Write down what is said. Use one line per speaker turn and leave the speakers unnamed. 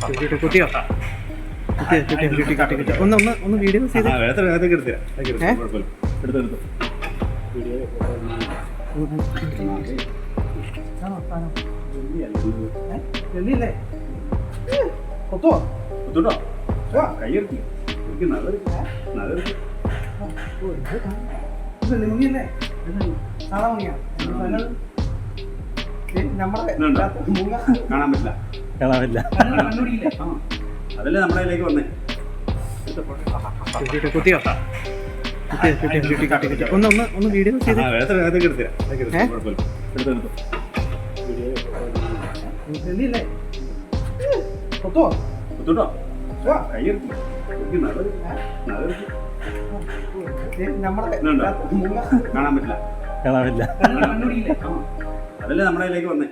കുത്തി കുത്തി കുത്തി ഒന്ന് ഒന്ന് ഒന്ന് വീഡിയോ ചെയ്ത്
എനിക്ക് നല്ലൊരു നല്ലൊരു
വെള്ളി മുങ്ങിയല്ലേ സാധാ മുങ്ങിയാ
കാണാൻ പറ്റില്ല. ആ അതല്ലേ നമ്മുടെ ഇതിലേക്ക് വന്നേ?
കുത്തിയോ കുത്തിയോ കുത്തി കുത്തി കുത്തി കുത്തി. ഒന്ന് ഒന്ന് ഒന്ന് വീഡിയോ ചെയ്ത്.
കാണാൻ പറ്റില്ല.
കണ്ണൂടിയില്ലേ?
ആ. അതല്ലേ നമ്മുടെ ഇതിലേക്ക് വന്നേ?